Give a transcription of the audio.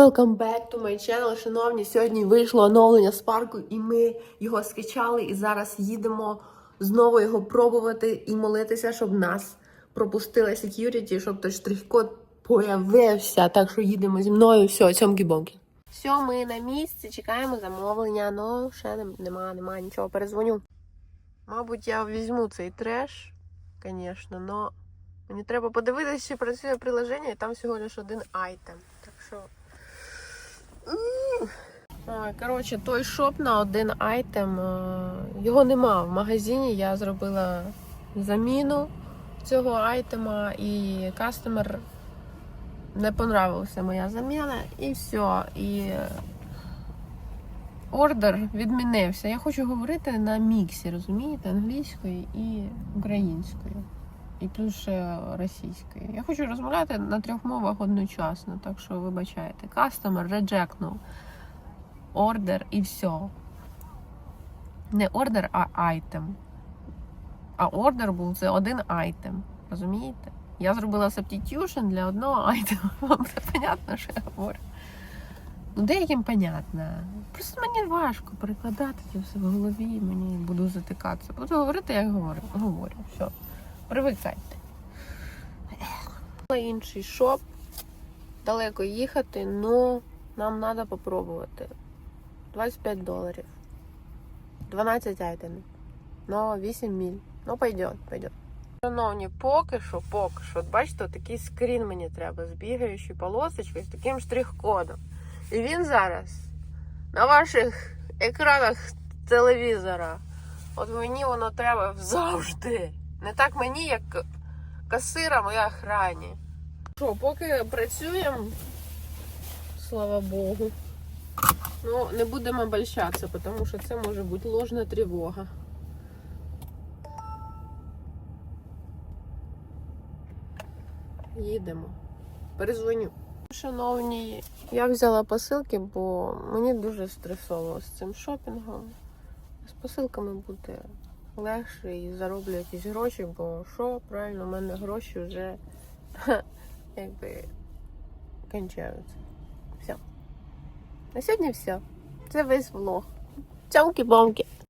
Welcome back to my channel, шановні. Сьогодні вийшло оновлення з парку, і ми його скачали. І зараз їдемо знову його пробувати і молитися, щоб нас пропустили security, щоб той штрих-код появився. Так що їдемо зі мною. Все, сьомки бомки Все, ми на місці, чекаємо замовлення. Ну, ще нем- нема, нема нічого. Перезвоню. Мабуть, я візьму цей треш, звісно, но мені треба подивитися, чи працює приложення, і там всього лише один айтем. Так що. Коротше, той шоп на один айтем. е, Його нема в магазині. Я зробила заміну цього айтема, і кастомер не понравилася моя заміна, і все. І ордер відмінився. Я хочу говорити на міксі, розумієте, англійською і українською. І плюс ще. Я хочу розмовляти на трьох мовах одночасно, так що вибачайте. Кастомер реджекнув ордер і все. Не ордер, а айтем. А ордер був це один айтем. Розумієте? Я зробила substitution для одного айтема. Вам це понятно, що я говорю? Ну, деяким понятно. Просто мені важко перекладати це все в голові, мені буду затикатися. Буду говорити, як говорю. Говорю. Все. Привикайте. Інший шоп. Далеко їхати, але нам треба попробувати. 25 доларів. 12 айтемів. Ну, 8 міль. Ну, пойдет, пойдет. Шановні, поки що, поки що, от бачите, такий скрін мені треба з бігаючою полосочкою з таким штрих-кодом. І він зараз на ваших екранах телевізора. От мені воно треба завжди. Не так мені, як касирам і охрані. Що, поки працюємо, слава Богу. Ну, не будемо обольщатися, тому що це може бути ложна тривога. Їдемо. Перезвоню. Шановні, я взяла посилки, бо мені дуже стресово з цим шопінгом. З посилками буде легше і зароблю якісь гроші, бо що, правильно, у мене гроші вже якби кончаються. Все. На сьогодні все. Це весь влог. Цьомки-бомки.